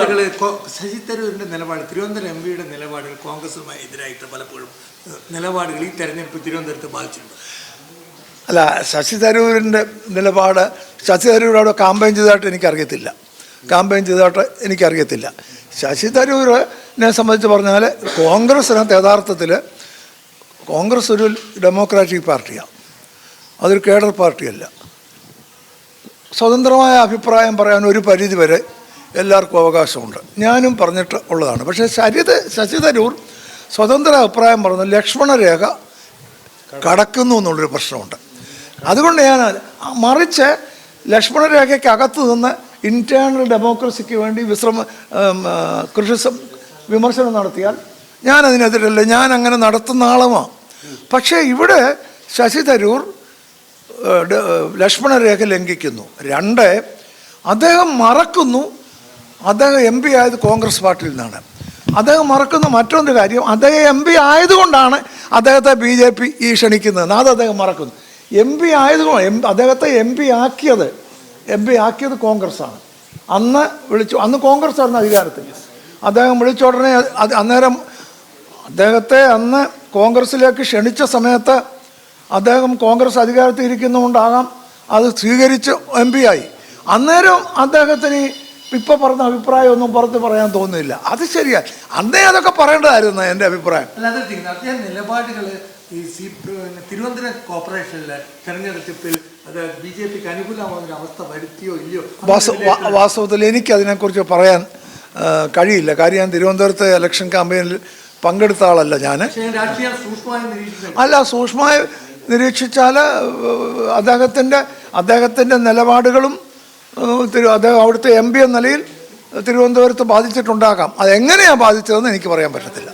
നിലപാടുകൾ ശശി തരൂരിന്റെ നിലപാട് തിരുവനന്തപുരം എം പിയുടെ നിലപാടുകൾ കോൺഗ്രസുമായി എതിരായിട്ട് പലപ്പോഴും നിലപാടുകൾ ഈ തെരഞ്ഞെടുപ്പ് തിരുവനന്തപുരത്ത് ബാധിച്ചിട്ടുണ്ട്. അല്ല ശശി തരൂരിന്റെ നിലപാട് ശശി തരൂർ അവിടെ കാമ്പയിൻ ചെയ്തതായിട്ട് എനിക്കറിയത്തില്ല. കാമ്പയിൻ ചെയ്തതായിട്ട് എനിക്കറിയത്തില്ല. ശശി തരൂരിനെ സംബന്ധിച്ച് പറഞ്ഞാൽ കോൺഗ്രസിനകത്ത് യഥാർത്ഥത്തിൽ കോൺഗ്രസ് ഒരു ഡെമോക്രാറ്റിക് പാർട്ടിയാണ് അതൊരു കേഡർ പാർട്ടിയല്ല. സ്വതന്ത്രമായ അഭിപ്രായം പറയാൻ ഒരു പരിധി വരെ എല്ലാവർക്കും അവകാശമുണ്ട്. ഞാനും പറഞ്ഞിട്ട് ഉള്ളതാണ്. പക്ഷേ ശരിത ശശി തരൂർ സ്വതന്ത്ര അഭിപ്രായം പറഞ്ഞ ലക്ഷ്മണരേഖ കടക്കുന്നു എന്നുള്ളൊരു പ്രശ്നമുണ്ട്. അതുകൊണ്ട് ഞാൻ മറിച്ച് ലക്ഷ്മണരേഖയ്ക്ക് അകത്ത് നിന്ന് ഇന്റേണൽ ഡെമോക്രസിക്ക് വേണ്ടി വിശ്രമ കൃഷി വിമർശനം നടത്തിയാൽ ഞാൻ അതിനെതിരല്ല. ഞാൻ അങ്ങനെ നടത്തുന്ന ആളുമാണ് പക്ഷേ ഇവിടെ ശശി തരൂർ ലക്ഷ്മണരേഖ ലംഘിക്കുന്നു. രണ്ട് അദ്ദേഹം മറക്കുന്നു അദ്ദേഹം എം പി ആയത് കോൺഗ്രസ് പാർട്ടിയിൽ നിന്നാണ്. അദ്ദേഹം മറക്കുന്ന മറ്റൊരു കാര്യം അദ്ദേഹം എം പി ആയതുകൊണ്ടാണ് അദ്ദേഹത്തെ ബി ജെ പി ഈ ക്ഷണിക്കുന്നത്. അത് അദ്ദേഹം മറക്കുന്നു. എം പി ആയതുകൊണ്ട് എം അദ്ദേഹത്തെ എം പി ആക്കിയത് എം പി ആക്കിയത് കോൺഗ്രസ്സാണ്. അന്ന് വിളിച്ചു അന്ന് കോൺഗ്രസ് ആയിരുന്നു അധികാരത്തിൽ. അദ്ദേഹം വിളിച്ച ഉടനെ അത് അന്നേരം അദ്ദേഹത്തെ അന്ന് കോൺഗ്രസ്സിലേക്ക് ക്ഷണിച്ച സമയത്ത് അദ്ദേഹം കോൺഗ്രസ് അധികാരത്തിൽ ഇരിക്കുന്നതുകൊണ്ടാകാം അത് സ്വീകരിച്ച് എം പി ആയി. അന്നേരം അദ്ദേഹത്തിന് ഇപ്പം പറഞ്ഞ അഭിപ്രായം ഒന്നും പുറത്ത് പറയാൻ തോന്നുന്നില്ല. അത് ശരിയാ. അന്നേ അതൊക്കെ പറയേണ്ടതായിരുന്നു എന്റെ അഭിപ്രായം. അല്ലാതെ നിലപാടുകൾ ഈ സി തിരുവനന്തപുരം കോർപ്പറേഷനിലെ തെരഞ്ഞെടുപ്പിൽ അത് ബി ജെ പിക്ക് അനുകൂലമാകുന്ന ഒരു അവസ്ഥ വരുത്തിയോ ഇല്ലയോ വാസ്ത വാസ്തവത്തിൽ എനിക്ക് അതിനെക്കുറിച്ച് പറയാൻ കഴിയില്ല. കാര്യം ഞാൻ തിരുവനന്തപുരത്ത് ഇലക്ഷൻ ക്യാമ്പയിനിൽ പങ്കെടുത്ത ആളല്ല ഞാൻ അല്ല സൂക്ഷ്മമായി നിരീക്ഷിച്ചാൽ അദ്ദേഹത്തിന്റെ അദ്ദേഹത്തിന്റെ നിലപാടുകളും തിരു അദ്ദേഹം അവിടുത്തെ എം പി എന്ന നിലയിൽ തിരുവനന്തപുരത്ത് ബാധിച്ചിട്ടുണ്ടാകാം. അതെങ്ങനെയാണ് ബാധിച്ചതെന്ന് എനിക്ക് പറയാൻ പറ്റത്തില്ല.